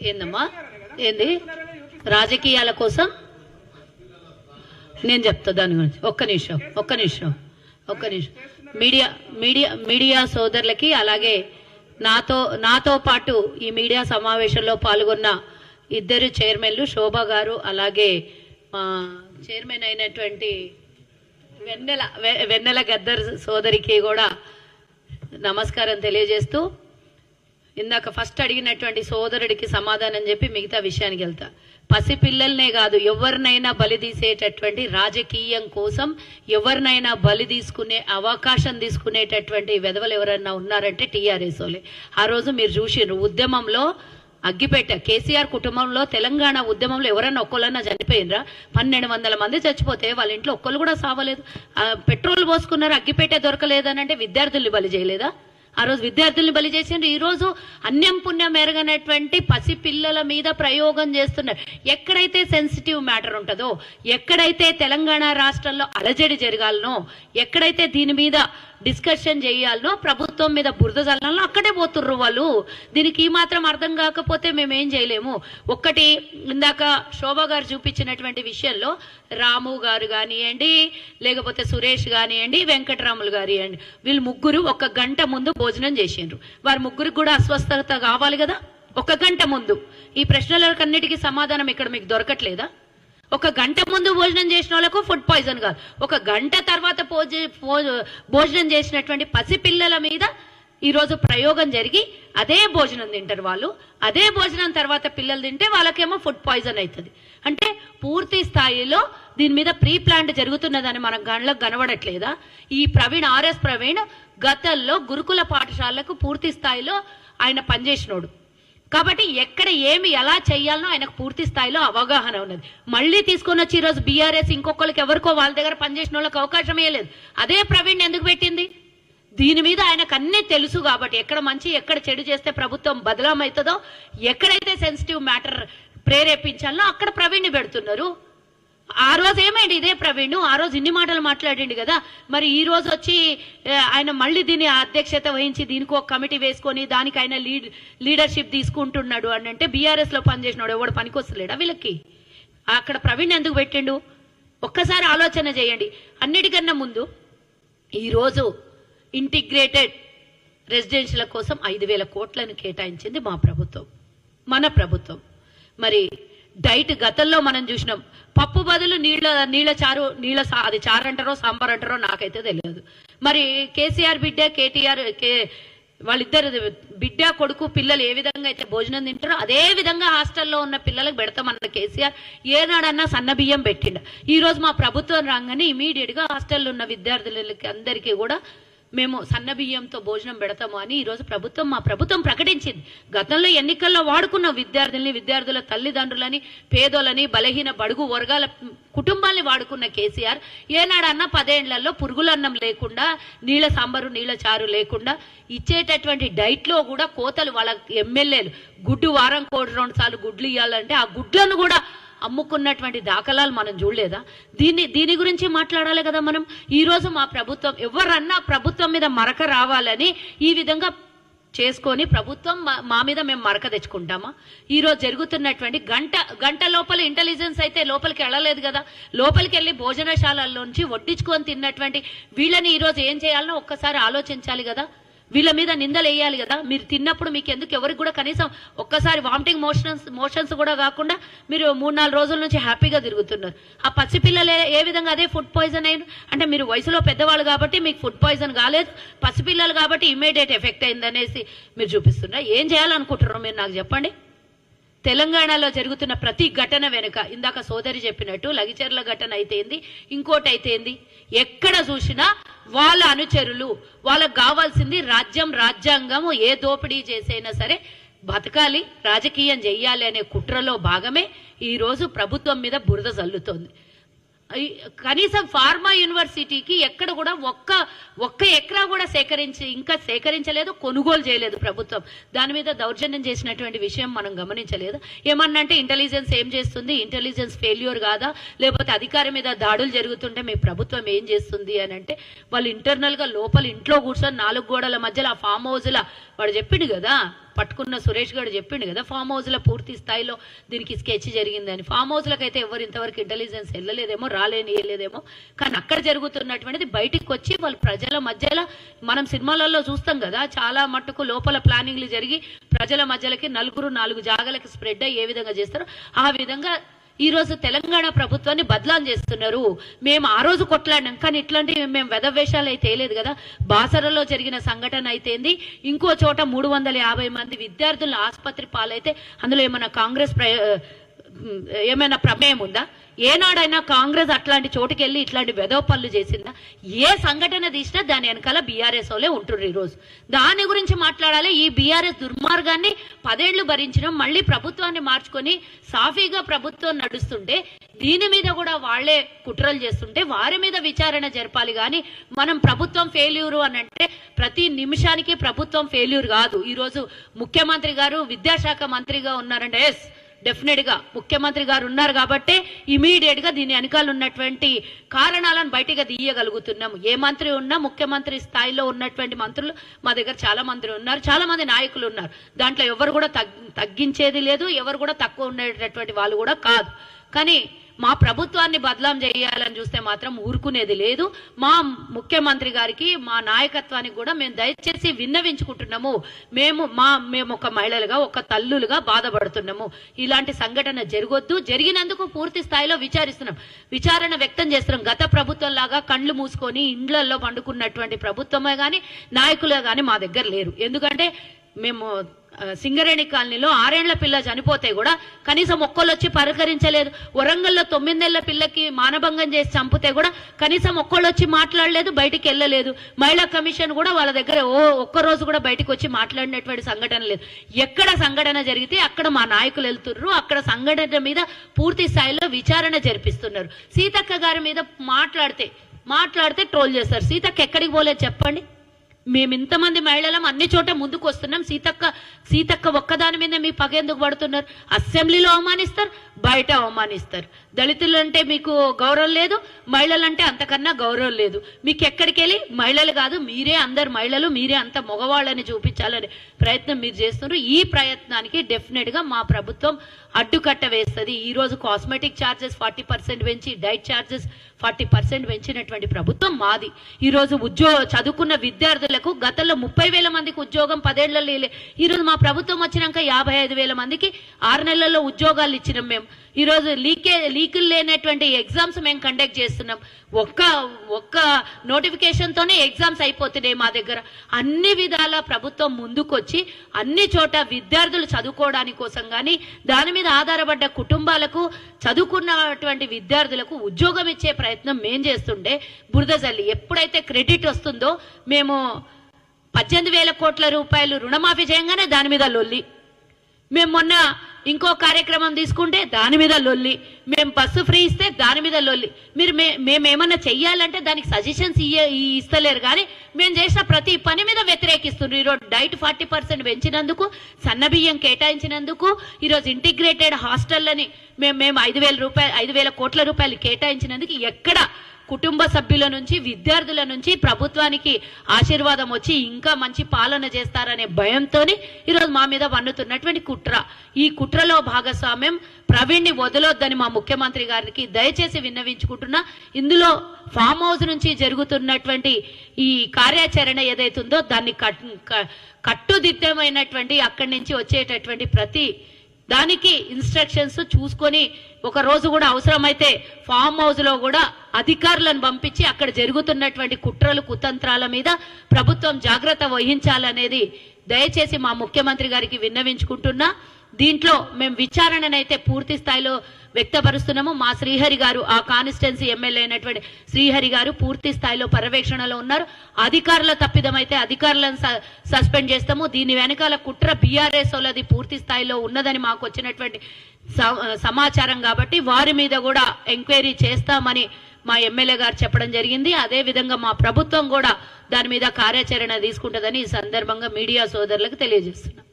ఏందమ్మా? ఏంది? రాజకీయాల కోసం? నేను చెప్తా దాని గురించి. ఒక్క నిమిషం ఒక్క నిమిషం ఒక్క నిమిషం. మీడియా మీడియా మీడియా సోదరులకి అలాగే నాతో నాతో పాటు ఈ మీడియా సమావేశంలో పాల్గొన్న ఇద్దరు చైర్మన్లు శోభ గారు అలాగే మా చైర్మన్ అయినటువంటి వెన్నెల వె- వెన్నెల గద్దర్ సోదరికి కూడా నమస్కారం తెలియజేస్తూ ఇందాక ఫస్ట్ అడిగినటువంటి సోదరుడికి సమాధానం చెప్పి మిగతా విషయానికి వెళ్తా. పసిపిల్లల్నే కాదు ఎవరినైనా బలి తీసేటటువంటి రాజకీయం కోసం ఎవరినైనా బలి తీసుకునే అవకాశం తీసుకునేటటువంటి వెధవలు ఎవరైనా ఉన్నారంటే టీఆర్ఎస్ వాళ్ళే. ఆ రోజు మీరు చూసిండ్రు ఉద్యమంలో అగ్గిపెట్ట కేసీఆర్ కుటుంబంలో తెలంగాణ ఉద్యమంలో ఎవరైనా ఒక్కళ్ళన్నా చనిపోయినరా? పన్నెండు వందల మంది చచ్చిపోతే వాళ్ళ ఇంట్లో ఒక్కళ్ళు కూడా సావలేదు. పెట్రోల్ పోసుకున్నారు అగ్గిపెట్టే దొరకలేదనంటే విద్యార్థుల్ని బలి చేయలేదా? ఆ రోజు విద్యార్థుల్ని బలి చేసిండ్రు. ఈరోజు అన్యం పుణ్యం ఎరగనటువంటి పసి పిల్లల మీద ప్రయోగం చేస్తున్నారు ఎక్కడైతే సెన్సిటివ్ మ్యాటర్ ఉంటుందో ఎక్కడైతే తెలంగాణ రాష్ట్రంలో అలజడి జరగాలనో ఎక్కడైతే దీని మీద డిస్కషన్ చేయాలనో ప్రభుత్వం మీద బురద చల్లాలనో అక్కడే పోతుర్రు వాళ్ళు. దీనికి ఈ మాత్రం అర్థం కాకపోతే మేము ఏం చేయలేము. ఒక్కటి ఇందాక శోభ గారు చూపించినటువంటి విషయంలో రాము గారు కానివ్వండి లేకపోతే సురేష్ కానివ్వండి వెంకటరాములు కానివ్వండి వీళ్ళు ముగ్గురు ఒక గంట ముందు భోజనం చేసిండ్రు. వారి ముగ్గురికి కూడా అస్వస్థత కావాలి కదా? ఒక గంట ముందు. ఈ ప్రశ్నలకన్నిటికీ సమాధానం ఇక్కడ మీకు దొరకట్లేదా? ఒక గంట ముందు భోజనం చేసిన వాళ్ళకు ఫుడ్ పాయిజన్ కాదు. ఒక గంట తర్వాత భోజనం చేసినటువంటి పసిపిల్లల మీద ఈరోజు ప్రయోగం జరిగి అదే భోజనం తింటారు వాళ్ళు. అదే భోజనం తర్వాత పిల్లలు తింటే వాళ్ళకేమో ఫుడ్ పాయిజన్ అవుతుంది అంటే పూర్తి స్థాయిలో దీని మీద ప్రీ ప్లాంట్ జరుగుతున్నదని మనం గండ్లకు కనబడట్లేదా? ఈ ప్రవీణ్ ఆర్ఎస్ ప్రవీణ్ గతంలో గురుకుల పాఠశాలకు పూర్తి స్థాయిలో ఆయన పనిచేసినోడు. కాబట్టి ఎక్కడ ఏమి ఎలా చేయాలనో ఆయనకు పూర్తి స్థాయిలో అవగాహన ఉన్నది. మళ్ళీ తీసుకొని వచ్చి ఈరోజు బీఆర్ఎస్ ఇంకొకరికి ఎవరికో వాళ్ళ దగ్గర పనిచేసిన వాళ్ళకి అవకాశం ఇవ్వలేదు అదే ప్రవీణ్ ఎందుకు పెట్టింది? దీని మీద ఆయనకు అన్నీ తెలుసు కాబట్టి ఎక్కడ మంచి ఎక్కడ చెడు చేస్తే ప్రభుత్వం బదలామవుతుందో ఎక్కడైతే సెన్సిటివ్ మ్యాటర్ ప్రేరేపించాలో అక్కడ ప్రవీణ్ని పెడుతున్నారు. ఆ రోజు ఏమైంది? ఇదే ప్రవీణ్ ఆ రోజు ఇన్ని మాటలు మాట్లాడిండు కదా. మరి ఈ రోజు వచ్చి ఆయన మళ్ళీ దీని అధ్యక్షత వహించి దీనికి ఒక కమిటీ వేసుకొని దానికి ఆయన లీడ్ లీడర్షిప్ తీసుకుంటున్నాడు అని అంటే బీఆర్ఎస్లో పనిచేసినాడు ఎవడు పనికొస్తలేడా వీళ్ళకి? అక్కడ ప్రవీణ్ ఎందుకు పెట్టిండు? ఒక్కసారి ఆలోచన చేయండి. అన్నిటికన్నా ముందు ఈరోజు ఇంటిగ్రేటెడ్ రెసిడెన్షియల్ కోసం ఐదు వేల కోట్లను కేటాయించింది మా ప్రభుత్వం. మన ప్రభుత్వం. మరి డైట్ గతంలో మనం చూసినాం. పప్పు బదులు నీళ్ళ నీళ్ళ చారు నీళ్ళ సా- అది చారు అంటారో సాంబార్ అంటారో నాకైతే తెలియదు. మరి కేసీఆర్ బిడ్డ కేటీఆర్ కే వాళ్ళిద్దరు బిడ్డ కొడుకు పిల్లలు ఏ విధంగా అయితే భోజనం తింటారో అదే విధంగా హాస్టల్లో ఉన్న పిల్లలకు పెడతామన్న కేసీఆర్. ఏనాడన్నా సన్న బియ్యం పెట్టిండ. ఈరోజు మా ప్రభుత్వం రాగానే ఇమీడియట్గా హాస్టల్లో ఉన్న విద్యార్థులకి అందరికీ కూడా మేము సన్న బియ్యంతో భోజనం పెడతాము అని ఈరోజు ప్రభుత్వం మా ప్రభుత్వం ప్రకటించింది. గతంలో ఎన్నికల్లో వాడుకున్న విద్యార్థుల్ని విద్యార్థుల తల్లిదండ్రులని పేదోలని బలహీన బడుగు వర్గాల కుటుంబాల్ని వాడుకున్న కేసీఆర్ ఏనాడన్నా పదేళ్ళలో పురుగులన్నం లేకుండా నీళ్ళ సాంబారు నీళ్ళ చారు లేకుండా ఇచ్చేటటువంటి డైట్లో కూడా కోతలు వాళ్ళ ఎమ్మెల్యేలు గుడ్డు వారం కోటి రెండు సార్లు గుడ్లు ఇవ్వాలంటే ఆ గుడ్లను కూడా అమ్ముకున్నటువంటి దాఖలాలు మనం చూడలేదా? దీన్ని దీని గురించి మాట్లాడాలి కదా మనం? ఈరోజు మా ప్రభుత్వం ఎవరన్నా ప్రభుత్వం మీద మరక రావాలని ఈ విధంగా చేసుకొని ప్రభుత్వం మా- మీద మేము మరక తెచ్చుకుంటామా? ఈరోజు జరుగుతున్నటువంటి గంట గంట లోపల ఇంటెలిజెన్స్ అయితే లోపలికి వెళ్ళలేదు కదా? లోపలికి వెళ్ళి భోజనశాలల్లోంచి వడ్డించుకొని తిన్నటువంటి వీళ్ళని ఈరోజు ఏం చేయాలనో ఒక్కసారి ఆలోచించాలి కదా? వీళ్ళ మీద నిందలేయాలి కదా? మీరు తిన్నప్పుడు మీకు ఎందుకు ఎవరికి కూడా కనీసం ఒక్కసారి వామిటింగ్ మోషన్స్ మోషన్స్ కూడా కాకుండా మీరు మూడు నాలుగు రోజుల నుంచి హ్యాపీగా తిరుగుతున్నారు. ఆ పసిపిల్లలు ఏ- ఏ విధంగా అదే ఫుడ్ పాయిజన్ అయిన అంటే మీరు వయసులో పెద్దవాళ్ళు కాబట్టి మీకు ఫుడ్ పాయిజన్ కాలేదు. పసిపిల్లలు కాబట్టి ఇమ్మీడియట్ ఎఫెక్ట్ అయిందనేసి మీరు చూపిస్తున్నారు. ఏం చేయాలనుకుంటున్నారు మీరు నాకు చెప్పండి. తెలంగాణలో జరుగుతున్న ప్రతి ఘటన వెనుక ఇందాక సోదరి చెప్పినట్టు లగిచెర్ల ఘటన అయితేంది ఇంకోటి అయితేంది ఎక్కడ చూసినా వాళ్ళ అనుచరులు వాళ్ళకు కావాల్సింది రాజ్యం రాజ్యాంగము ఏ దోపిడీ చేసైనా సరే బతకాలి రాజకీయం చెయ్యాలి అనే కుట్రలో భాగమే ఈరోజు ప్రభుత్వం మీద బురద చల్లుతోంది కనీసం ఫార్మా యూనివర్సిటీకి ఎక్కడ కూడా ఒక్క ఒక్క ఎకరా కూడా సేకరించి ఇంకా సేకరించలేదు కొనుగోలు చేయలేదు ప్రభుత్వం. దాని మీద దౌర్జన్యం చేసినటువంటి విషయం మనం గమనించలేదు. ఏమన్నంటే ఇంటెలిజెన్స్ ఏం చేస్తుంది? ఇంటెలిజెన్స్ ఫెయిల్యూర్ కాదా? లేకపోతే అధికారం మీద దాడులు జరుగుతుంటే మీ ప్రభుత్వం ఏం చేస్తుంది అని అంటే వాళ్ళు ఇంటర్నల్గా లోపల ఇంట్లో కూర్చొని నాలుగు గోడల మధ్యలో ఆ ఫామ్ హౌస్ల వాడు చెప్పిండు కదా పట్టుకున్న సురేష్ గారు చెప్పిండు కదా ఫామ్ హౌస్లో పూర్తి స్థాయిలో దీనికి స్కెచ్ జరిగిందని ఫామ్ హౌస్ అయితే ఎవరు ఇంతవరకు ఇంటెలిజెన్స్ వెళ్ళలేదేమో రాలేని వెళ్ళలేదేమో కానీ అక్కడ జరుగుతున్నటువంటిది బయటికి వచ్చి వాళ్ళు ప్రజల మధ్యలో మనం సినిమాలలో చూస్తాం కదా చాలా మట్టుకు లోపల ప్లానింగ్లు జరిగి ప్రజల మధ్యలకి నలుగురు నాలుగు జాగలకి స్ప్రెడ్ అయ్యి ఏ విధంగా చేస్తారో ఆ విధంగా ఈరోజు తెలంగాణ ప్రభుత్వాన్ని బదలాం చేస్తున్నారు. మేము ఆ రోజు కొట్లాడినాం కానీ ఇట్లాంటి మేము వెధవేషాలు అయితే లేదు కదా. బాసరలో జరిగిన సంఘటన అయితేంది ఇంకో చోట మూడు వందల యాభై మంది విద్యార్థుల ఆసుపత్రి పాలైతే అందులో ఏమైనా కాంగ్రెస్ ఏమైనా ప్రమేయం ఉందా? ఏనాడైనా కాంగ్రెస్ అట్లాంటి చోటుకి వెళ్ళి ఇట్లాంటి వెదవ పనులు చేసిందా? ఏ సంఘటన తీసినా దాని వెనకాల బీఆర్ఎస్ వాళ్ళే ఉంటుర్రు ఈరోజు. దాని గురించి మాట్లాడాలి. ఈ బీఆర్ఎస్ దుర్మార్గాన్ని పదేళ్ళు భరించడం మళ్ళీ ప్రభుత్వాన్ని మార్చుకొని సాఫీగా ప్రభుత్వం నడుస్తుంటే దీని మీద కూడా వాళ్ళే కుట్రలు చేస్తుంటే వారి మీద విచారణ జరపాలి. కానీ మనం ప్రభుత్వం ఫెయిల్యూరు అని అంటే ప్రతి నిమిషానికి ప్రభుత్వం ఫెయిల్యూర్ కాదు. ఈరోజు ముఖ్యమంత్రి గారు విద్యాశాఖ మంత్రిగా ఉన్నారంటే ఎస్ డెఫినెట్గా ముఖ్యమంత్రి గారు ఉన్నారు కాబట్టి ఇమీడియట్గా దీని వెనకాల ఉన్నటువంటి కారణాలను బయటగా తీయగలుగుతున్నాము. ఏ మంత్రి ఉన్నా ముఖ్యమంత్రి స్థాయిలో ఉన్నటువంటి మంత్రులు మా దగ్గర చాలా మంది ఉన్నారు చాలా మంది నాయకులు ఉన్నారు. దాంట్లో ఎవరు కూడా తగ్గించేది లేదు ఎవరు కూడా తక్కువ ఉండేటటువంటి వాళ్ళు కూడా కాదు. కానీ మా ప్రభుత్వాన్ని బదలాం చేయాలని చూస్తే మాత్రం ఊరుకునేది లేదు. మా ముఖ్యమంత్రి గారికి మా నాయకత్వానికి కూడా మేము దయచేసి విన్నవించుకుంటున్నాము. మేము మా మేము ఒక మహిళలుగా ఒక తల్లులుగా బాధపడుతున్నాము. ఇలాంటి సంఘటన జరగొద్దు. జరిగినందుకు పూర్తి స్థాయిలో విచారిస్తున్నాం. విచారణ వ్యక్తం చేస్తున్నాం. గత ప్రభుత్వం లాగా కండ్లు మూసుకొని ఇండ్లలో పండుకున్నటువంటి ప్రభుత్వమే కానీ నాయకులే కానీ మా దగ్గర లేరు. ఎందుకంటే మేము సింగరేణి కాలనీలో ఆరేళ్ళ పిల్ల చనిపోతే కూడా కనీసం ఒక్కళ్ళు వచ్చి పలకరించలేదు వరంగల్లో తొమ్మిదేళ్ళ పిల్లకి మానభంగం చేసి చంపితే కూడా కనీసం ఒక్కళ్ళు వచ్చి మాట్లాడలేదు బయటికి వెళ్ళలేదు. మహిళా కమిషన్ కూడా వాళ్ళ దగ్గర ఓ ఒక్క రోజు కూడా బయటికి వచ్చి మాట్లాడినటువంటి సంఘటన లేదు. ఎక్కడ సంఘటన జరిగితే అక్కడ మా నాయకులు వెళ్తుర్రు. అక్కడ సంఘటన మీద పూర్తి స్థాయిలో విచారణ జరిపిస్తున్నారు. సీతక్క గారి మీద మాట్లాడితే మాట్లాడితే ట్రోల్ చేస్తారు. సీతక్క ఎక్కడికి పోలేదు చెప్పండి. మేము ఇంతమంది మహిళలం అన్ని చోట ముందుకు వస్తున్నాం. సీతక్క సీతక్క ఒక్కదాని మీద మీ పగేందుకు పడుతున్నారు? అసెంబ్లీలో అవమానిస్తారు బయట అవమానిస్తారు. దళితులు అంటే మీకు గౌరవం లేదు మహిళలు అంటే అంతకన్నా గౌరవం లేదు. మీకు ఎక్కడికి వెళ్ళి మహిళలు కాదు మీరే అందరు మహిళలు మీరే అంత మగవాళ్ళని చూపించాలని ప్రయత్నం మీరు చేస్తున్నారు. ఈ ప్రయత్నానికి డెఫినెట్గా మా ప్రభుత్వం అడ్డుకట్ట వేస్తుంది. ఈ రోజు కాస్మెటిక్ ఛార్జెస్ ఫార్టీ పర్సెంట్ పెంచి డైట్ ఛార్జెస్ ఫార్టీ పర్సెంట్ పెంచినటువంటి ప్రభుత్వం మాది. ఈ రోజు ఉద్యోగ చదువుకున్న విద్యార్థులకు గతంలో ముప్పై వేల మందికి ఉద్యోగం పదేళ్ళలో లే- ఈ రోజు మా ప్రభుత్వం వచ్చినాక యాభై ఐదు వేల మందికి ఆరు నెలల్లో ఉద్యోగాలు ఇచ్చినాం మేము. ఈరోజు లీకే లీకులు లేనటువంటి ఎగ్జామ్స్ మేము కండక్ట్ చేస్తున్నాం. ఒక్క ఒక్క నోటిఫికేషన్తోనే ఎగ్జామ్స్ అయిపోతున్నాయి మా దగ్గర. అన్ని విధాల ప్రభుత్వం ముందుకొచ్చి అన్ని చోట విద్యార్థులు చదువుకోవడానికి కోసం కానీ దాని మీద ఆధారపడ్డ కుటుంబాలకు చదువుకున్నటువంటి విద్యార్థులకు ఉద్యోగం ఇచ్చే ప్రయత్నం మేం చేస్తుండే బురద జల్లి ఎప్పుడైతే క్రెడిట్ వస్తుందో మేము పద్దెనిమిది వేల కోట్ల రూపాయలు రుణమాఫీ చేయగానే దాని మీద లొల్లి. మేము మొన్న ఇంకో కార్యక్రమం తీసుకుంటే దాని మీద లొల్లి మేము బస్సు ఫ్రీ ఇస్తే దాని మీద లొల్లి. మీరు మేము మేమేమన్నా చెయ్యాలంటే దానికి సజెషన్స్ ఇయ్య ఇస్తలేరు కానీ మేము చేసిన ప్రతి పని మీద వ్యతిరేకిస్తున్నారు ఈరోజు డైట్ ఫార్టీ పర్సెంట్ పెంచినందుకు సన్నబియ్యం కేటాయించినందుకు ఈరోజు ఇంటిగ్రేటెడ్ హాస్టల్లని మేము మేము ఐదు వేల రూపాయలు ఐదు వేల కోట్ల రూపాయలు కేటాయించినందుకు ఎక్కడ కుటుంబ సభ్యుల నుంచి విద్యార్థుల నుంచి ప్రభుత్వానికి ఆశీర్వాదం వచ్చి ఇంకా మంచి పాలన చేస్తారనే భయంతో ఈరోజు మా మీద వన్నుతున్నటువంటి కుట్ర. ఈ కుట్రలో భాగస్వామ్యం ప్రవీణ్ని వదలొద్దని మా ముఖ్యమంత్రి గారికి దయచేసి విన్నవించుకుంటున్నా. ఇందులో ఫామ్ హౌస్ నుంచి జరుగుతున్నటువంటి ఈ కార్యాచరణ ఏదైతుందో దాన్ని కట్ కట్టుదిట్టమైనటువంటి అక్కడి నుంచి వచ్చేటటువంటి ప్రతి దానికి ఇన్స్ట్రక్షన్స్ చూసుకొని ఒక రోజు కూడా అవసరమైతే ఫామ్ హౌస్లో కూడా అధికారులను పంపించి అక్కడ జరుగుతున్నటువంటి కుట్రలు కుతంత్రాల మీద ప్రభుత్వం జాగ్రత్త వహించాలనేది దయచేసి మా ముఖ్యమంత్రి గారికి విన్నవించుకుంటున్నా. దీంట్లో మేము విచారణనైతే పూర్తి స్థాయిలో వ్యక్తపరుస్తున్నాము. మా శ్రీహరి గారు ఆ కాన్స్టిట్యున్సీ ఎమ్మెల్యే అయినటువంటి శ్రీహరి గారు పూర్తి స్థాయిలో పర్యవేక్షణలో ఉన్నారు. అధికారుల తప్పిదమైతే అధికారులను స- సస్పెండ్ చేస్తాము. దీని వెనకాల కుట్ర బీఆర్ఎస్ వాళ్ళది పూర్తి స్థాయిలో ఉన్నదని మాకు వచ్చినటువంటి స- సమాచారం కాబట్టి వారి మీద కూడా ఎంక్వైరీ చేస్తామని మా ఎమ్మెల్యే గారు చెప్పడం జరిగింది. అదే విధంగా మా ప్రభుత్వం కూడా దాని మీద కార్యాచరణ తీసుకుంటుందని ఈ సందర్భంగా మీడియా సోదరులకు తెలియజేస్తున్నాం.